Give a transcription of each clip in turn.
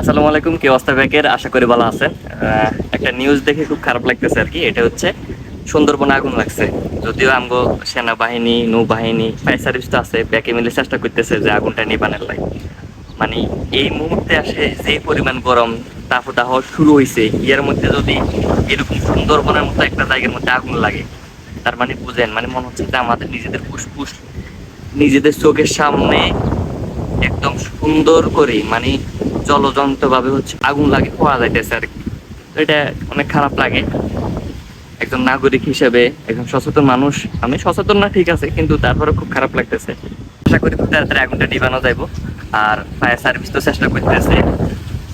আসসালামু আলাইকুম, কি অবস্থা ব্যাকের? আশা করি ভালো আছেন। একটা নিউজ দেখে খুব খারাপ লাগতেছে আর কি। এটা হচ্ছে সুন্দরবনে আগুন লাগছে। যদিও আমগো সেনাবাহিনী, নৌবাহিনী ফায়ার সার্ভিস তো আছে, ব্যাকে মিলে চেষ্টা করতেছে যে আগুনটা নিবানের লাগে মানে এই মুহূর্তে আসে যে পরিমাণ গরম তাপদাহ শুরু হয়েছে এর মধ্যে যদি এরকম সুন্দরবনের মতো একটা জায়গার মধ্যে আগুন লাগে, তার মানে বুঝেন মানে মনে হচ্ছে যে আমাদের নিজেদের ফুসফুস, নিজেদের চোখের সামনে একদম সুন্দর করে মানে জলজন্ত ভাবে হচ্ছে আগুন লাগে পাওয়া যাইতেছে আর কি। এটা অনেক খারাপ লাগে। একজন নাগরিক হিসেবে, একজন সচেতন মানুষ, আমি সচেতন না, ঠিক আছে, কিন্তু তারপরে খুব খারাপ লাগতেছে। আশা করি খুব তাড়াতাড়ি আগুনটা নিবানো যাইব। আর ফায়ার সার্ভিস তো চেষ্টা করতেছে।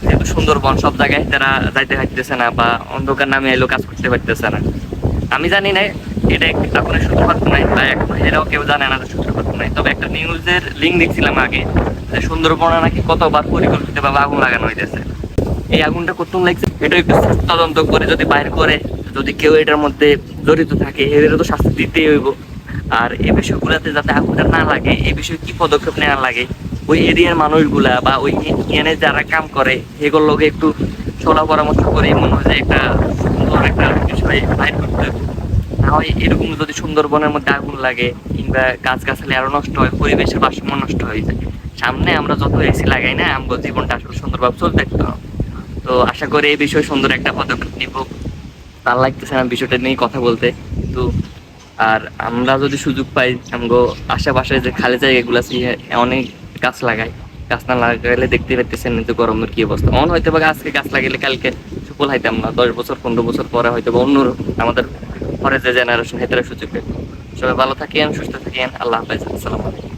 যেহেতু সুন্দরবন সব জায়গায় তারা যাইতে পারতেছে না বা অন্ধকার নামে এলো কাজ করতে পারতেছে না। আমি জানি না এটা আগুনের সূত্রপাত নাই, বা এখন এরাও কেউ জানে না সূত্রপাত নাই। তবে একটা নিউজের লিঙ্ক দেখছিলাম আগে, যে নাকি কতবার আগুন লাগানো হইতেছে। এই আগুনটা লাগছে? এটা একটু তদন্ত করে যদি বাইর করে, যদি কেউ এটার মধ্যে জড়িত থাকে এদের তো শাস্তি দিতেই হইব। আর এই বিষয়গুলোতে যাতে আগুনটা না লাগে, এই বিষয়ে কি পদক্ষেপ নেওয়া লাগে? ওই এরিয়ার মানুষগুলা বা ওই এনে যারা কাম করে এগুলোকে একটু সলা পরামর্শ করে মনে হয় যে একটা সুন্দর একটা বিষয় বাইর করতে না এরকম যদি সুন্দরবনের মধ্যে আগুন লাগে কিংবা গাছ গাছালি আরও নষ্ট হয়, পরিবেশের ভারসাম্য নষ্ট হয়ে যায়। সামনে আমরা যত এসি লাগাই না, আমগো জীবনটা আসলে সুন্দরভাবে চলতে। তো আশা করি এই বিষয়ে সুন্দর একটা পদক্ষেপ নিব। তার লাগতেছে না বিষয়টা নিয়ে কথা বলতে, কিন্তু আর আমরা যদি সুযোগ পাই, আমগো আশেপাশে যে খালি জায়গাগুলো আছে অনেক গাছ লাগাই। গাছ না লাগাইলে দেখতে পাইতেছেন যে গরমের কি অবস্থা। অন হয়তো বা আজকে গাছ লাগাইলে কালকে সুফল হাইতাম না, দশ বছর, পনেরো বছর পরে হয়তো বা অন্য আমাদের পরে যে জেনারেশন হেতরে সুযোগ পেত সবাই ভালো থাকেন, সুস্থ থাকেন। আল্লাহ হাফেজ। আসসালামু আলাইকুম।